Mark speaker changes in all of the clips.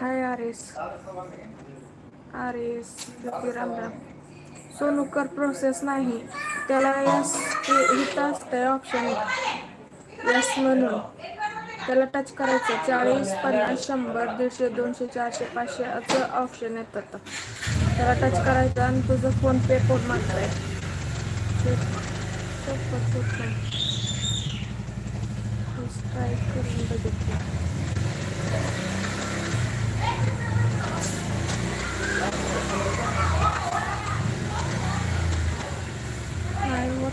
Speaker 1: Hi R S R S Ram राम process नाही. त्याला यस इथं असतंय ऑप्शन यस म्हणून. त्याला टच करायचं चाळीस पन्नास शंभर दीडशे दोनशे चारशे पाचशे असं ऑप्शन येतात त्याला टच करायचं आणि तुझं फोन पे कोड मागताय. करून बघितलं.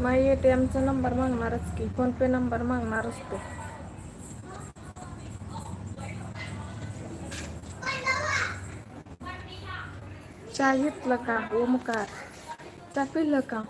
Speaker 1: मग ए टी एमचा नंबर मागणारच की. फोनपे नंबर मागणारच तो. चहा घेतलं का? ओमकार. चा पिलं का?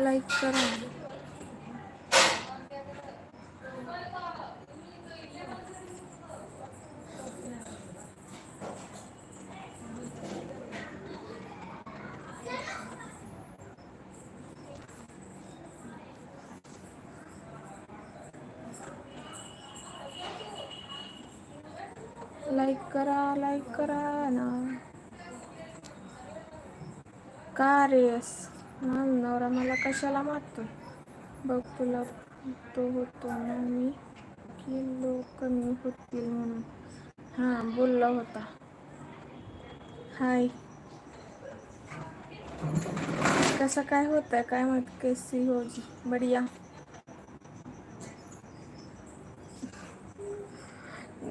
Speaker 1: लाईक करा लाईक करा लाईक करा ना का रेस नवरा मला कशाला मारतो? बघ तुला तो होतो ना मी किलो कमी होतील म्हणून. हां बोलला होता. हाय. कसं काय होत आहे काय माहीत? कैसी हो जी बढिया.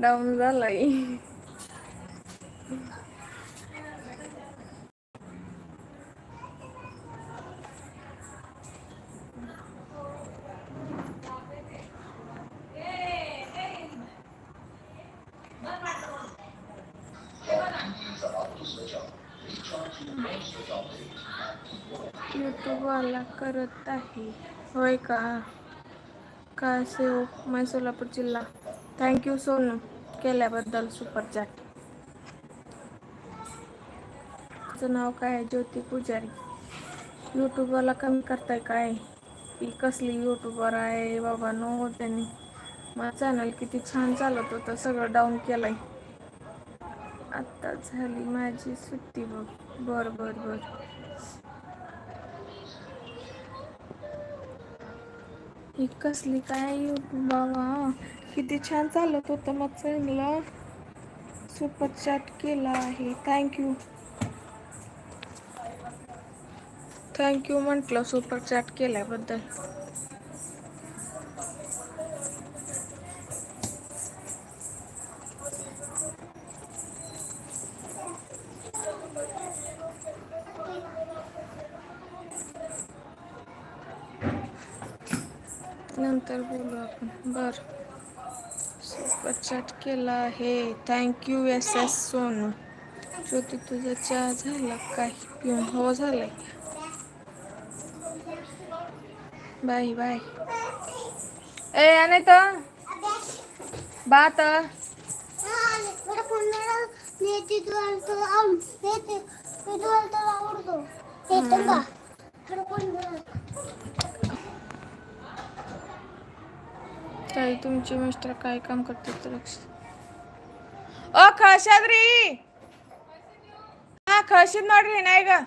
Speaker 1: डाऊन झालाय. यूट्यूबवाला करत आहे. होय का? काय सेव मै सोलापूर जिल्हा थँक्यू सोनू केल्याबद्दल सुपर चॅट नाव काय आहे? ज्योती पुजारी. यूट्यूबवाला कमी करताय काय? ही कसली यूट्यूबर आहे? बाबा नो त्यांनी. माझं चॅनल किती छान चालत होतं सगळं डाऊन केलं आहे आत्ता झाली माझी सुट्टी बघ. बर बर बर. ही कसली काय बाबा? किती छान चालत होतं मग चांगलं. सुपर चॅट केला आहे. थँक्यू थँक्यू म्हटलं सुपर चॅट केल्याबद्दल. नंतर बोलू आपण. बर. सुपर चॅट केला आहे. Thank you S S Sonu. Jyoti तुझा चहा झाला काय पिऊन हो झालाय बाय बाय. ए आणि तर बात ताई तुमचे मिस्टर काय काम करतात ते लक्ष ओ खशाद्री हा खशीत नोड्री नाही ग?